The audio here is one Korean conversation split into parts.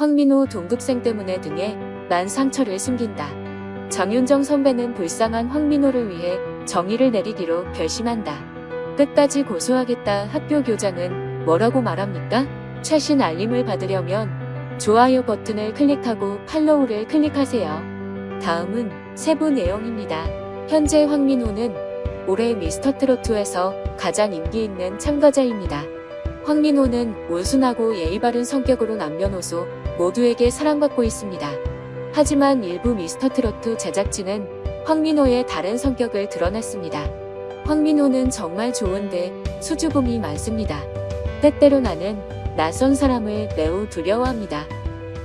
황민호 동급생 때문에 등에 난 상처를 숨긴다. 정윤정 선배는 불쌍한 황민호를 위해 정의를 내리기로 결심한다. 끝까지 고소하겠다 학교 교장은 뭐라고 말합니까? 최신 알림을 받으려면 좋아요 버튼을 클릭하고 팔로우를 클릭하세요. 다음은 세부 내용입니다. 현재 황민호는 올해 미스터 트로트에서 가장 인기 있는 참가자입니다. 황민호는 온순하고 예의 바른 성격으로 남녀노소 모두에게 사랑받고 있습니다. 하지만 일부 미스터 트로트 제작진은 황민호의 다른 성격을 드러냈습니다. 황민호는 정말 좋은데 수줍음이 많습니다. 때때로 나는 낯선 사람을 매우 두려워합니다.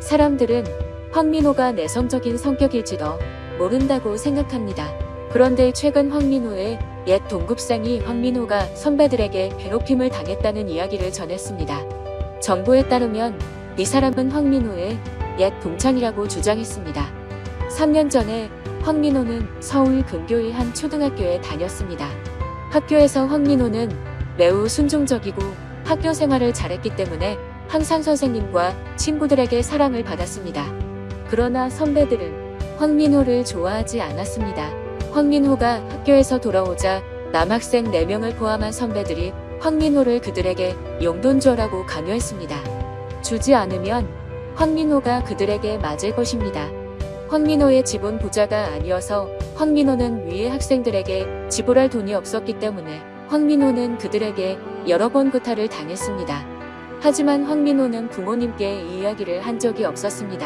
사람들은 황민호가 내성적인 성격일지도 모른다고 생각합니다. 그런데 최근 황민호의 옛 동급생이 황민호가 선배들에게 괴롭힘을 당했다는 이야기를 전했습니다. 정보에 따르면 이 사람은 황민호의 옛 동창이라고 주장했습니다. 3년 전에 황민호는 서울 근교의 한 초등학교에 다녔습니다. 학교에서 황민호는 매우 순종적이고 학교 생활을 잘했기 때문에 항상 선생님과 친구들에게 사랑을 받았습니다. 그러나 선배들은 황민호를 좋아하지 않았습니다. 황민호가 학교에서 돌아오자 남학생 4명을 포함한 선배들이 황민호를 그들에게 용돈 줘라고 강요했습니다. 주지 않으면 황민호가 그들에게 맞을 것입니다. 황민호의 집은 부자가 아니어서 황민호는 위의 학생들에게 지불할 돈이 없었기 때문에 황민호는 그들에게 여러 번 구타를 당했습니다. 하지만 황민호는 부모님께 이 이야기를 한 적이 없었습니다.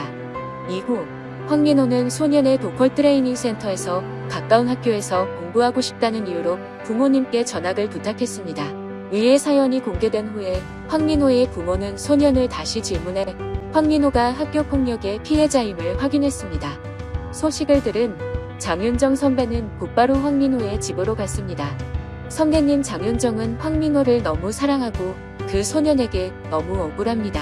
이후 황민호는 소년의 보컬 트레이닝 센터에서 가까운 학교에서 공부하고 싶다는 이유로 부모님께 전학을 부탁했습니다. 위의 사연이 공개된 후에 황민호의 부모는 소년을 다시 질문해 황민호가 학교 폭력의 피해자임을 확인했습니다. 소식을 들은 장윤정 선배는 곧바로 황민호의 집으로 갔습니다. 선배님 장윤정은 황민호를 너무 사랑하고 그 소년에게 너무 억울합니다.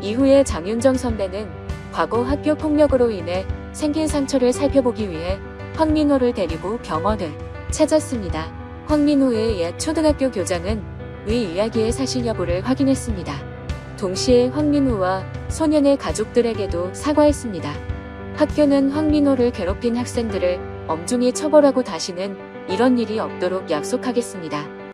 이후에 장윤정 선배는 과거 학교 폭력으로 인해 생긴 상처를 살펴보기 위해 황민호를 데리고 병원을 찾았습니다. 황민호의 옛 초등학교 교장은 위 이야기의 사실 여부를 확인했습니다. 동시에 황민호와 소년의 가족들에게도 사과했습니다. 학교는 황민호를 괴롭힌 학생들을 엄중히 처벌하고 다시는 이런 일이 없도록 약속하겠습니다.